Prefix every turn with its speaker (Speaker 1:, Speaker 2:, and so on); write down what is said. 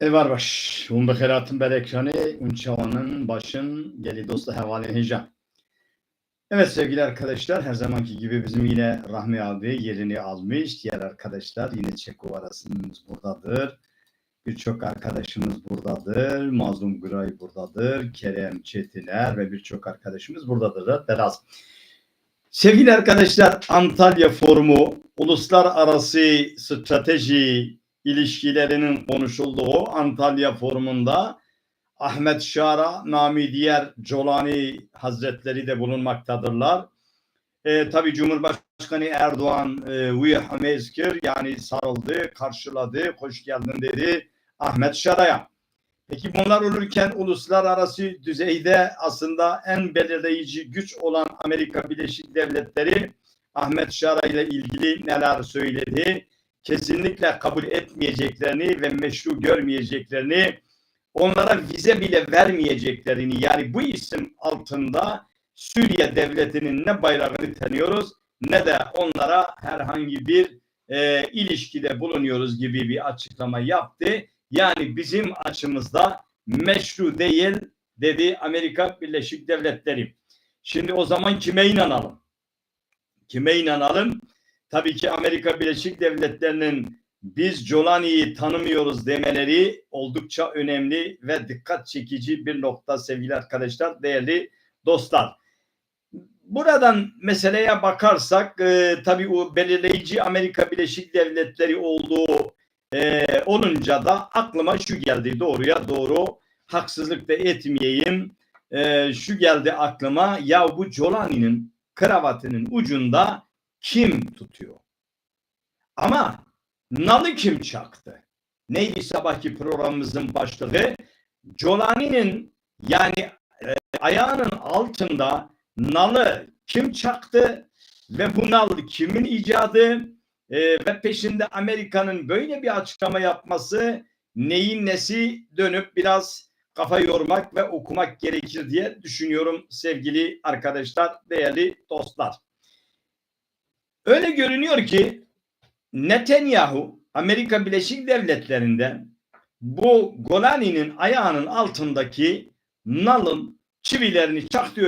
Speaker 1: Evar baş. Hum beheratın ber ekranı. Unçavanın başın geli dostu hevali heyecan. Evet sevgili arkadaşlar her zamanki gibi bizim yine Rahmi abi yerini almış. Diğer arkadaşlar yine Çeko arasımız buradadır. Birçok arkadaşımız buradadır. Mazlum Güray buradadır. Kerem Çetiner ve birçok arkadaşımız buradadır. Biraz. Sevgili arkadaşlar Antalya Forumu uluslararası strateji ilişkilerinin konuşulduğu Antalya Forumu'nda Ahmet Şara, Nami diğer Colani Hazretleri de bulunmaktadırlar. E, tabii Cumhurbaşkanı Erdoğan e, yani sarıldı, karşıladı, hoş geldin dedi Ahmet Şara'ya. Peki bunlar olurken uluslararası düzeyde aslında en belirleyici güç olan Amerika Birleşik Devletleri Ahmet Şara ile ilgili neler söyledi? Kesinlikle kabul etmeyeceklerini ve meşru görmeyeceklerini, onlara vize bile vermeyeceklerini yani bu isim altında Suriye devletinin ne bayrağını tanıyoruz ne de onlara herhangi bir e, ilişkide bulunuyoruz gibi bir açıklama yaptı. Yani bizim açımızda meşru değil dedi Amerika Birleşik Devletleri. Şimdi o zaman kime inanalım? Kime inanalım? Tabii ki Amerika Birleşik Devletleri'nin biz Jolani'yi tanımıyoruz demeleri oldukça önemli ve dikkat çekici bir nokta sevgili arkadaşlar, değerli dostlar. Buradan meseleye bakarsak e, tabii o belirleyici Amerika Birleşik Devletleri olduğu e, olunca da aklıma şu geldi doğruya doğru haksızlık da etmeyeyim. E, şu geldi aklıma ya bu Jolani'nin kravatının ucunda kim tutuyor? Ama nalı kim çaktı? Neydi sabahki programımızın başlığı? Jolani'nin yani e, ayağının altında nalı kim çaktı ve bu nal kimin icadı e, ve peşinde Amerika'nın böyle bir açıklama yapması neyin nesi dönüp biraz kafa yormak ve okumak gerekir diye düşünüyorum sevgili arkadaşlar, değerli dostlar. Öyle görünüyor ki Netanyahu Amerika Birleşik Devletleri'nde bu Golani'nin ayağının altındaki nalın çivilerini çaktı öyle